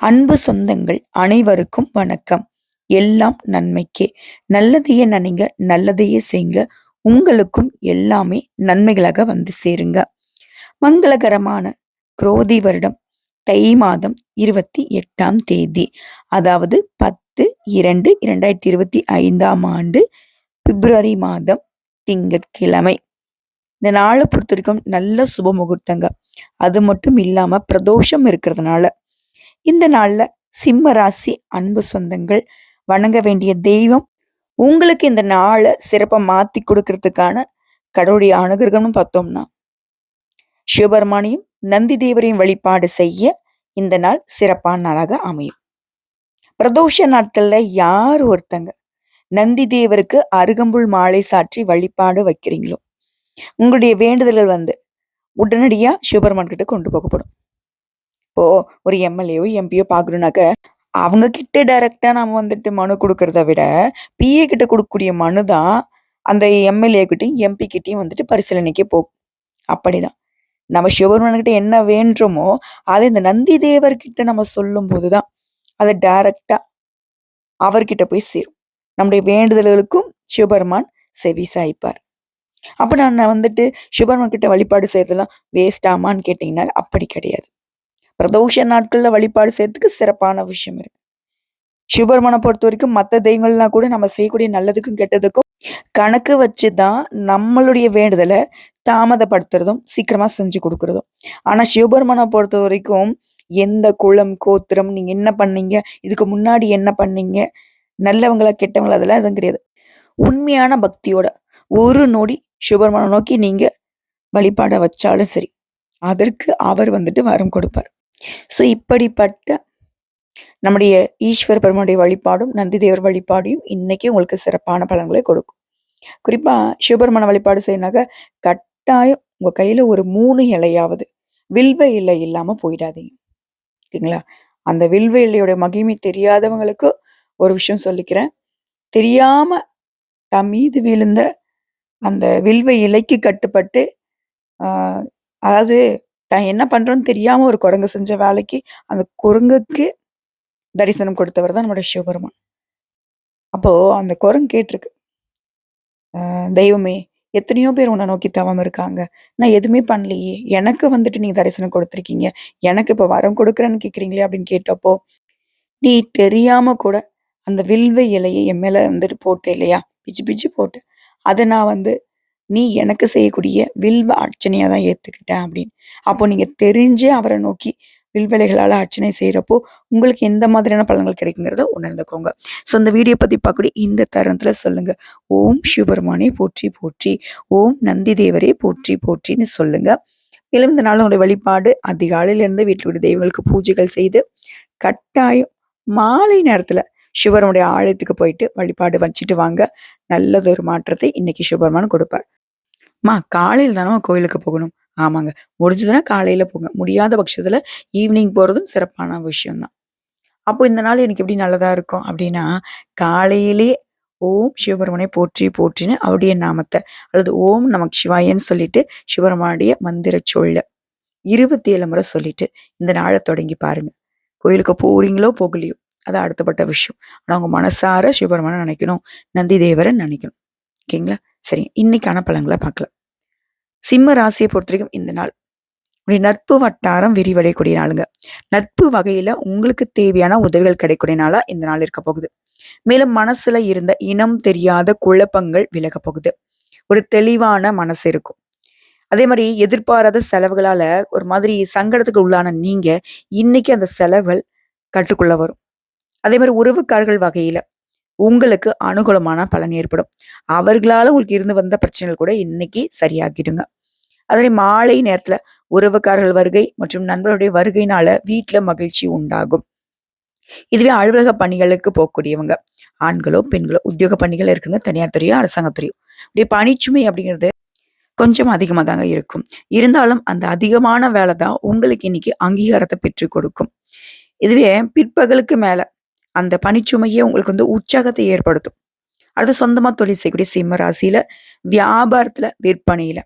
அன்பு சொந்தங்கள் அனைவருக்கும் வணக்கம். எல்லாம் நன்மைக்கே. நல்லதையே நினைங்க நல்லதையே செய்யுங்க உங்களுக்கும் எல்லாமே நன்மைகளாக வந்து சேருங்க. மங்களகரமான குரோதி வருடம் தை மாதம் இருபத்தி எட்டாம் தேதி அதாவது பத்து இரண்டு இரண்டாயிரத்தி இருபத்தி ஐந்தாம் ஆண்டு பிப்ரவரி மாதம் திங்கட்கிழமை. இந்த நாளை பொறுத்த வரைக்கும் நல்ல சுப முகூர்த்தங்க. அது மட்டும் இல்லாமல் பிரதோஷம் இருக்கிறதுனால இந்த நாள்ல சிம்ம ராசி அன்பு சொந்தங்கள் வணங்க வேண்டிய தெய்வம் உங்களுக்கு இந்த நாளை சிறப்பா மாத்தி கொடுக்கறதுக்கான கடவுளுடைய அனுகிரகம்னு பார்த்தோம்னா சிவபெருமானையும் நந்தி தேவரையும் வழிபாடு செய்ய இந்த நாள் சிறப்பான நாளாக அமையும். பிரதோஷ நாட்கள்ல யார் ஒருத்தங்க நந்தி தேவருக்கு அருகம்புல் மாலை சாற்றி வழிபாடு வைக்கிறீங்களோ உங்களுடைய வேண்டுதல்கள் வந்து உடனடியா சிவபெருமான் கிட்ட கொண்டு போகப்படும். இப்போ ஒரு எம்எல்ஏவோ எம்பியோ பார்க்கணுனாக்க அவங்க கிட்ட டைரக்டா நம்ம வந்துட்டு மனு கொடுக்கறத விட பிஏ கிட்ட கொடுக்கக்கூடிய மனு தான் அந்த எம்எல்ஏ கிட்டையும் எம்பி கிட்டையும் வந்துட்டு பரிசீலனைக்கு போகும் அப்படிதான். நம்ம சிவபெருமான்கிட்ட என்ன வேண்டுமோ அதை இந்த நந்தி தேவர்கிட்ட நம்ம சொல்லும் போதுதான் அதை டைரக்டா அவர்கிட்ட போய் சேரும். நம்முடைய வேண்டுதல்களுக்கும் சிவபெருமான் செவி சாய்ப்பார். அப்ப நான் வந்துட்டு சிவபெருமான் கிட்ட வழிபாடு செய்யறதெல்லாம் வேஸ்டாமான்னு கேட்டீங்கன்னா அப்படி கிடையாது. பிரதோஷ நாட்களில் வழிபாடு செய்யறதுக்கு சிறப்பான விஷயம் இருக்கு. சிவபெருமானை பொறுத்த வரைக்கும் மற்ற தெய்வங்கள்லாம் கூட நம்ம செய்யக்கூடிய நல்லதுக்கும் கெட்டதுக்கும் கணக்கு வச்சு தான் நம்மளுடைய வேண்டுதலை தாமதப்படுத்துறதும் சீக்கிரமா செஞ்சு கொடுக்கறதும். ஆனா சிவபெருமானை பொறுத்த வரைக்கும் எந்த குளம் கோத்திரம் நீங்க என்ன பண்ணீங்க இதுக்கு முன்னாடி என்ன பண்ணீங்க நல்லவங்களா கெட்டவங்களா அதெல்லாம் எதுவும் கிடையாது. உண்மையான பக்தியோட ஒரு நொடி சிவபெருமானை நோக்கி நீங்க வழிபாட வச்சாலும் சரி அதற்கு அவர் வந்துட்டு வரம் கொடுப்பார். ஸோ இப்படிப்பட்ட நம்முடைய ஈஸ்வர பெருமனுடைய வழிபாடும் நந்தி தேவர் வழிபாடையும் இன்னைக்கு உங்களுக்கு சிறப்பான பலன்களை கொடுக்கும். குறிப்பாக சிவபெருமான வழிபாடு செய்யினாக்க கட்டாயம் உங்கள் கையில் ஒரு மூணு இலையாவது வில்வ இலை இல்லாமல் போயிடாதீங்க. ஓகேங்களா? அந்த வில்வ இலையோட மகிமை தெரியாதவங்களுக்கு ஒரு விஷயம் சொல்லிக்கிறேன். தெரியாம தம் மீது விழுந்த அந்த வில்வ இலைக்கு கட்டுப்பட்டு அதாவது தான் என்ன பண்ணுறோன்னு தெரியாமல் ஒரு குரங்கு செஞ்ச வேலைக்கு அந்த குரங்குக்கு தரிசனம் கொடுத்தவர் தான் நம்மளோட சிவபெருமான். அப்போது அந்த குரங்கு கேட்டிருக்கு. தெய்வமே எத்தனையோ பேர் உன்னை நோக்கி தவம் இருக்காங்க. நான் எதுவுமே பண்ணலையே. எனக்கு வந்துட்டு நீங்க தரிசனம் கொடுத்துருக்கீங்க. எனக்கு இப்போ வரம் கொடுக்குறேன்னு கேட்குறீங்களே அப்படின்னு கேட்டப்போ நீ தெரியாம கூட அந்த வில்வ இலையை என் மேல வந்துட்டு போட்டேன் இல்லையா? பிச்சு பிச்சு போட்டு. அதை நான் வந்து நீ எனக்கு செய்யக்கூடிய வில்வ அர்ச்சனையாக தான் ஏற்றுக்கிட்டேன் அப்படின்னு. அப்போ நீங்கள் தெரிஞ்சே அவரை நோக்கி வில்வலைகளால் அர்ச்சனை செய்கிறப்போ உங்களுக்கு எந்த மாதிரியான பலன்கள் கிடைக்குங்கிறத உணர்ந்துக்கோங்க. ஸோ இந்த வீடியோ பற்றி பார்க்கக்கூடிய இந்த தருணத்தில் சொல்லுங்கள் ஓம் சிவபெருமானே போற்றி போற்றி ஓம் நந்தி தேவரே போற்றி போற்றின்னு சொல்லுங்கள் மேலும் இந்த நாள் உங்களுடைய வழிபாடு அதிகாலையிலேருந்து வீட்டிலுடைய தெய்வங்களுக்கு பூஜைகள் செய்து கட்டாயம் மாலை நேரத்தில் சிவருடைய ஆலயத்துக்கு போயிட்டு வழிபாடு வச்சுட்டு வாங்க. நல்லதொரு மாற்றத்தை இன்னைக்கு சிவபெருமான் கொடுப்பார். மா காலையில் தானே கோயிலுக்கு போகணும். ஆமாங்க. முடிஞ்சதுன்னா காலையில் போங்க. முடியாத பட்சத்தில் ஈவினிங் போகிறதும் சிறப்பான விஷயம்தான். அப்போ இந்த நாள் எனக்கு எப்படி நல்லதாக இருக்கும் அப்படின்னா காலையிலே ஓம் சிவபெருமனை போற்றி போற்றின்னு அவருடைய நாமத்தை அல்லது ஓம் நமக்கு சிவாயன்னு சொல்லிட்டு சிவபெருமானுடைய மந்திர சொல்ல இருபத்தி ஏழு முறை சொல்லிட்டு இந்த நாளை தொடங்கி பாருங்க. கோயிலுக்கு போறீங்களோ போகலையோ அது அடுத்தப்பட்ட விஷயம். ஆனால் அவங்க மனசார சிவபெருமானை நினைக்கணும் நந்தி தேவரை நினைக்கணும். ஓகேங்களா? சரி இன்னைக்கான பலன்களை பார்க்கலாம். சிம்ம ராசியை பொறுத்த வரைக்கும் இந்த நாள் உடைய நட்பு வட்டாரம் விரிவடையக்கூடிய நாளுங்க. நட்பு வகையில உங்களுக்கு தேவையான உதவிகள் கிடைக்கக்கூடிய நாளா இந்த நாள் இருக்க போகுது. மேலும் மனசுல இருந்த இனம் தெரியாத குழப்பங்கள் விலக போகுது. ஒரு தெளிவான மனசு இருக்கும். அதே மாதிரி எதிர்பாராத செலவுகளால ஒரு மாதிரி சங்கடத்துக்கு உள்ளான நீங்க இன்னைக்கு அந்த செலவுகள் கட்டுக்குள்ள வரும். அதே மாதிரி உறவுக்காரர்கள் வகையில உங்களுக்கு அனுகூலமான பலன் ஏற்படும். அவர்களால உங்களுக்கு இருந்து வந்த பிரச்சனைகள் கூட இன்னைக்கு சரியாகிடுங்க. அதே மாலை நேரத்துல உறவுக்காரர்கள் வருகை மற்றும் நண்பர்களுடைய வருகையினால வீட்டுல மகிழ்ச்சி உண்டாகும். இதுவே அலுவலக பணிகளுக்கு போகக்கூடியவங்க. ஆண்களோ பெண்களோ உத்தியோக பணிகள் இருக்குங்க தனியார் துறையோ அரசாங்கத்துறையோ இப்படி பணிச்சுமை அப்படிங்கிறது கொஞ்சம் அதிகமாக தாங்க இருக்கும். இருந்தாலும் அந்த அதிகமான வேலை தான் உங்களுக்கு இன்னைக்கு அங்கீகாரத்தை பெற்று கொடுக்கும். இதுவே பிற்பகலுக்கு மேல அந்த பணிச்சுமையே உங்களுக்கு வந்து உற்சாகத்தை ஏற்படுத்தும் அடுத்து சொந்தமா தொழில் செய்யக்கூடிய சிம்ம ராசியில வியாபாரத்துல விற்பனையில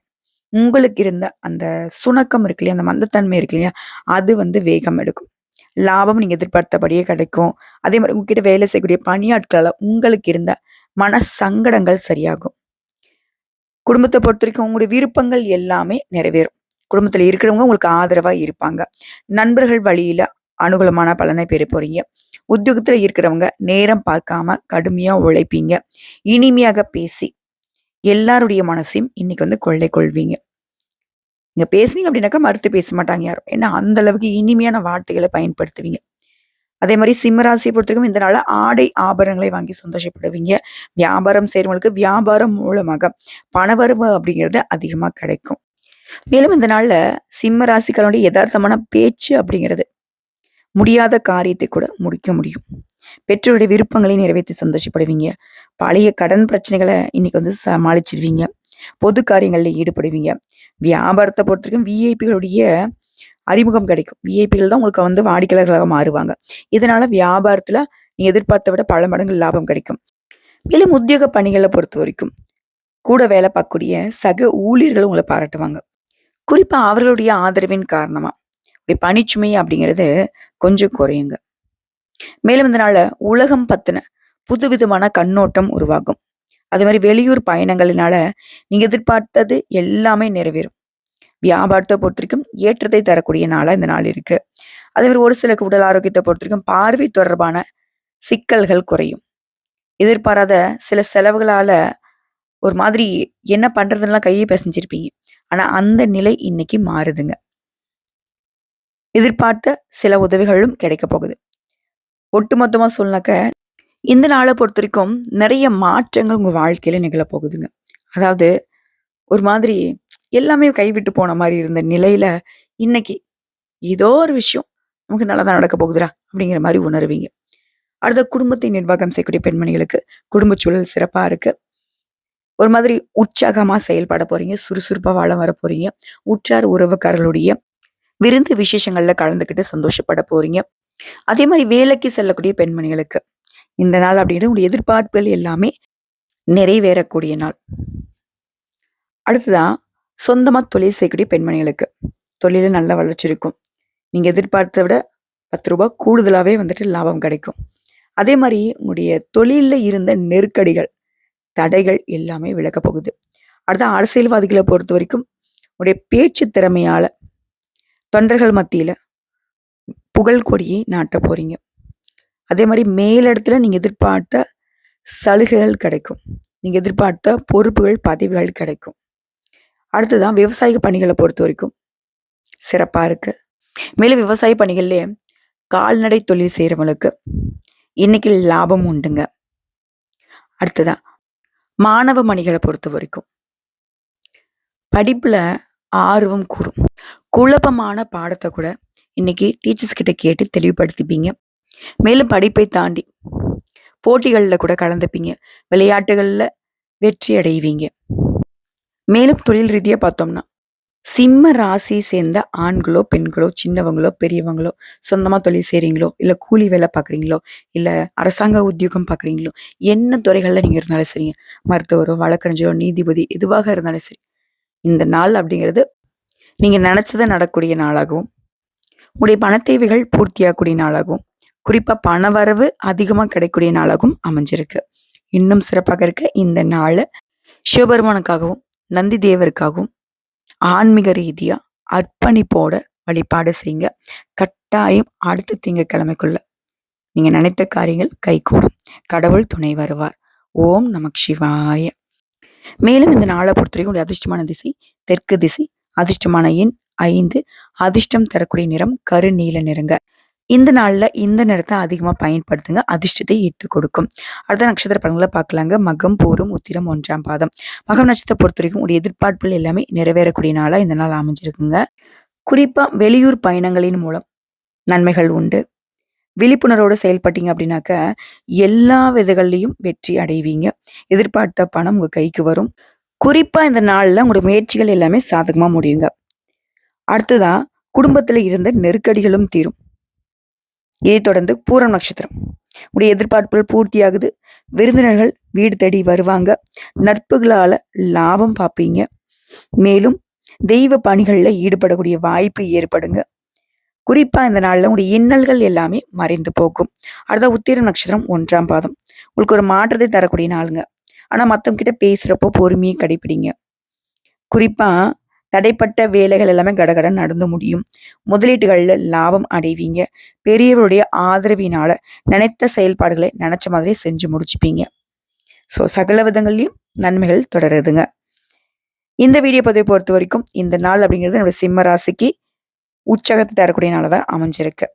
உங்களுக்கு இருந்த அந்த சுணக்கம் இருக்கு இல்லையா அந்த மந்தத்தன்மை இருக்கு இல்லையா அது வந்து வேகம் எடுக்கும் லாபம் நீங்க எதிர்பார்த்தபடியே கிடைக்கும். அதே மாதிரி உங்ககிட்ட வேலை செய்யக்கூடிய பணியாட்களால் உங்களுக்கு இருந்த மன சங்கடங்கள் சரியாகும். குடும்பத்த பொறுத்தவரைக்கும் உங்களுடைய விருப்பங்கள் எல்லாமே நிறைவேறும். குடும்பத்துல இருக்கிறவங்க உங்களுக்கு ஆதரவா இருப்பாங்க. நண்பர்கள் வழியில அனுகூலமான பலனை பெற போறீங்க. உத்தியோகத்துல இருக்கிறவங்க நேரம் பார்க்காம கடுமையா உழைப்பீங்க. இனிமையாக பேசி எல்லாருடைய மனசையும் இன்னைக்கு வந்து கொள்ளை கொள்வீங்க. நீங்க பேசுனீங்க அப்படின்னாக்கா மறுத்து பேச மாட்டாங்க யாரும். ஏன்னா அந்த அளவுக்கு இனிமையான வார்த்தைகளை பயன்படுத்துவீங்க. அதே மாதிரி சிம்மராசியை பொறுத்தவரைக்கும் இந்த நாள்ல ஆடை ஆபரணங்களை வாங்கி சந்தோஷப்படுவீங்க. வியாபாரம் செய்றவங்களுக்கு வியாபாரம் மூலமாக பணவரவு அப்படிங்கிறது அதிகமா கிடைக்கும். மேலும் இந்த நாளில் சிம்ம ராசிக்காரனுடைய யதார்த்தமான பேச்சு அப்படிங்கிறது முடியாத காரியத்தை கூட முடிக்க முடியும். பெற்றோருடைய விருப்பங்களை நிறைவேற்றி சந்தோஷப்படுவீங்க. பழைய கடன் பிரச்சனைகளை இன்னைக்கு வந்து சமாளிச்சிருவீங்க. பொது காரியங்களில் ஈடுபடுவீங்க. வியாபாரத்தை பொறுத்தவரைக்கும் விஐபிகளுடைய அறிமுகம் கிடைக்கும். விஐபிகள் தான் உங்களுக்கு வந்து வாடிக்கையாளர்களாக மாறுவாங்க. இதனால வியாபாரத்துல நீ எதிர்பார்த்த விட பல மடங்கு லாபம் கிடைக்கும். மேலும் உத்தியோக பணிகளை பொறுத்த வரைக்கும் கூட வேலை பார்க்கக்கூடிய சக ஊழியர்களும் உங்களை பாராட்டுவாங்க. குறிப்பா அவர்களுடைய ஆதரவின் காரணமா இப்படி பனிச்சுமை அப்படிங்கிறது கொஞ்சம் குறையுங்க. மேலும் இந்த உலகம் பத்தின புதுவிதமான கண்ணோட்டம் உருவாகும். அதே மாதிரி வெளியூர் பயணங்களினால நீங்க எதிர்பார்த்தது எல்லாமே நிறைவேறும். வியாபாரத்தை பொறுத்த வரைக்கும் ஏற்றத்தை தரக்கூடிய நாளா இந்த நாள் இருக்கு. அதே மாதிரி ஒரு சிலருக்கு உடல் ஆரோக்கியத்தை பொறுத்த வரைக்கும் பார்வை தொடர்பான சிக்கல்கள் குறையும். எதிர்பாராத சில செலவுகளால ஒரு மாதிரி என்ன பண்றதுன்னுலாம் கையை பிசைஞ்சிருப்பீங்க. ஆனா அந்த நிலை இன்னைக்கு மாறுதுங்க. எதிர்பார்த்த சில உதவிகளும் கிடைக்கப் போகுது. ஒட்டுமொத்தமாக சொன்னாக்க இந்த நாளை பொறுத்த வரைக்கும் நிறைய மாற்றங்கள் உங்கள் வாழ்க்கையில் நிகழப் போகுதுங்க. அதாவது ஒரு மாதிரி எல்லாமே கைவிட்டு போன மாதிரி இருந்த நிலையில இன்னைக்கு ஏதோ ஒரு விஷயம் நமக்கு தான் நடக்கப் போகுதுடா அப்படிங்கிற மாதிரி உணருவீங்க. அடுத்த குடும்பத்தை நிர்வாகம் செய்யக்கூடிய பெண்மணிகளுக்கு குடும்ப சூழல் சிறப்பாக இருக்கு. ஒரு மாதிரி உற்சாகமாக செயல்பட போறீங்க. சுறுசுறுப்பாக வாழ வர போறீங்க. உற்றார் உறவுக்காரர்களுடைய விருந்து விசேஷங்கள்ல கலந்துக்கிட்டு சந்தோஷப்பட போறீங்க. அதே மாதிரி வேலைக்கு செல்லக்கூடிய பெண்மணிகளுக்கு இந்த நாள் அப்படின்னு உங்களுடைய எதிர்பார்ப்புகள் எல்லாமே நிறைவேறக்கூடிய நாள். அடுத்ததான் சொந்தமாக தொழில் செய்யக்கூடிய பெண்மணிகளுக்கு தொழிலில் நல்ல வளர்ச்சி இருக்கும். நீங்கள் எதிர்பார்த்த விட பத்து ரூபா கூடுதலாகவே வந்துட்டு லாபம் கிடைக்கும். அதே மாதிரி உங்களுடைய தொழிலில் இருந்த நெருக்கடிகள், தடைகள் எல்லாமே விலகப் போகுது. அரசியல்வாதிகளை பொறுத்த வரைக்கும் உங்களுடைய பேச்சு திறமையால் தொண்டர்கள் மத்தியில் புகழ் கொடியை நாட்டப் போகிறீங்க அதே மாதிரி மேலிடத்துல நீங்கள் எதிர்பார்த்த சலுகைகள் கிடைக்கும். நீங்கள் எதிர்பார்த்த பொறுப்புகள், பதவிகள் கிடைக்கும். அடுத்ததான் விவசாய பணிகளை பொறுத்த வரைக்கும் சிறப்பாக இருக்குது மேலும் விவசாய பணிகள்லேயே கால்நடை தொழில் செய்கிறவங்களுக்கு இன்னைக்கு லாபம் உண்டுங்க. அடுத்ததான் மாணவ மணிகளை பொறுத்த வரைக்கும் படிப்பில் ஆர்வம் கூடும். குழப்பமான பாடத்தை கூட இன்னைக்கு டீச்சர்ஸ் கிட்ட கேட்டு தெளிவுபடுத்திப்பீங்க. மேலும் படிப்பை தாண்டி போட்டிகளில் கூட கலந்துப்பீங்க. விளையாட்டுகளில் வெற்றி அடைவீங்க. மேலும் தொழில் ரீதியாக பார்த்தோம்னா, சிம்ம ராசியை சேர்ந்த ஆண்களோ, பெண்களோ, சின்னவங்களோ, பெரியவங்களோ, சொந்தமாக தொழில் செய்கிறீங்களோ இல்லை கூலி வேலை பார்க்குறீங்களோ, இல்லை அரசாங்க உத்தியோகம் பார்க்குறீங்களோ, என்ன துறைகளில் நீங்கள் இருந்தாலும் சரிங்க. மருத்துவரோ, வழக்கறிஞரோ, நீதிபதி எதுவாக இருந்தாலும் சரி. இந்த நாள் அப்படிங்கிறது நீங்க நெனச்சது நடக்கூடிய நாளாகவும், உங்களுடைய பணத்தேவைகள் பூர்த்தியாகக்கூடிய நாளாகவும், குறிப்பா பணவரவு அதிகமா கிடைக்கக்கூடிய நாளாகவும் அமைஞ்சிருக்கு. இன்னும் சிறப்பாக இருக்க இந்த நாளை சிவபெருமானுக்காகவும், நந்தி தேவருக்காகவும் ஆன்மீக ரீதியா அர்ப்பணிப்போட வழிபாடு செய்யுங்க. கட்டாயம் அடுத்த திங்கக்கிழமைக்குள்ள நீங்க நினைத்த காரியங்கள் கைகூடும். கடவுள் துணை வருவார். ஓம் நமக் சிவாய! மேலும் இந்த நாளை பொறுத்தவரைக்கும் உங்களுடைய அதிர்ஷ்டமான திசை தெற்கு திசை. அதிர்ஷ்டமான எண் ஐந்து அதிர்ஷ்டம் தரக்கூடிய நிறம் கருநீல நிறங்க. இந்த நாளில் இந்த நிறத்தை அதிகமா பயன்படுத்துங்க. அதிர்ஷ்டத்தை ஈர்த்து கொடுக்கும். அடுத்த நட்சத்திர பலன்களை பார்க்கலாங்க. மகம், போரும் உத்திரம் ஒன்றாம் பாதம். மகம் நட்சத்திர பொறுத்த வரைக்கும் உடைய எதிர்பார்ப்புகள் எல்லாமே நிறைவேறக்கூடிய நாளாக இந்த நாள் அமைஞ்சிருக்குங்க. குறிப்பா வெளியூர் பயணங்களின் மூலம் நன்மைகள் உண்டு. விழிப்புணர்வோடு செயல்பட்டீங்க அப்படின்னாக்க, எல்லா விதங்கள்லயும் வெற்றி அடைவீங்க. எதிர்பார்த்த பணம் உங்கள் கைக்கு வரும். குறிப்பாக இந்த நாளில் உங்களோட முயற்சிகள் எல்லாமே சாதகமாக முடியுங்க. அடுத்ததா குடும்பத்தில் இருந்த நெருக்கடிகளும் தீரும். இதைத் தொடர்ந்து பூரம் நட்சத்திரம். உடைய எதிர்பார்ப்புகள் பூர்த்தியாகுது. விருந்தினர்கள் வீடு தேடி வருவாங்க. நட்புகளால் லாபம் பார்ப்பீங்க. மேலும் தெய்வ பணிகளில் ஈடுபடக்கூடிய வாய்ப்பு ஏற்படுங்க. குறிப்பாக இந்த நாளில் உங்களுடைய இன்னல்கள் எல்லாமே மறைந்து போகும். அடுத்த உத்திர நட்சத்திரம் ஒன்றாம் பாதம். உங்களுக்கு ஒரு மாற்றத்தை தரக்கூடிய நாளுங்க. ஆனால் மற்றவங்கிட்ட பேசுகிறப்போ பொறுமையை கடைப்பிடிங்க. குறிப்பாக தடைப்பட்ட வேலைகள் எல்லாமே கடகடன் நடந்து முடியும். முதலீடுகளில் லாபம் அடைவீங்க. பெரியவருடைய ஆதரவினால நினைத்த செயல்பாடுகளை நினைச்ச மாதிரி செஞ்சு முடிச்சுப்பீங்க. ஸோ சகல விதங்கள்லையும் நன்மைகள் தொடருதுங்க. இந்த வீடியோ பதிவை பொறுத்தவரைக்கும் இந்த நாள் அப்படிங்கிறது என்னோட சிம்ம ராசிக்கு உற்சாகத்தை தரக்கூடிய நாளாக தான் அமைஞ்சிருக்கு.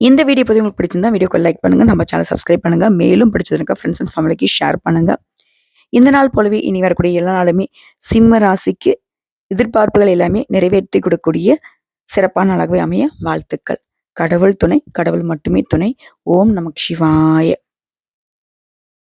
இந்த வீடியோ பதிவு உங்களுக்கு பிடிச்சிருந்தா வீடியோக்கு லைக் பண்ணுங்க. நம்ம சேனல் சப்ஸ்கிரைப் பண்ணுங்கள் மேலும் பிடிச்சதுனாக்கா ஃப்ரெண்ட்ஸ் அண்ட் ஃபேமிலிக்கு ஷேர் பண்ணுங்கள் இந்த நாள் போலவே இனி வரக்கூடிய எல்லா நாளுமே சிம்ம ராசிக்கு எதிர்பார்ப்புகள் எல்லாமே நிறைவேற்றி கொடுக்கக்கூடிய சிறப்பான நாளாகவே அமைய வாழ்த்துக்கள். கடவுள் துணை, கடவுள் மட்டுமே துணை. ஓம் நமக் சிவாய!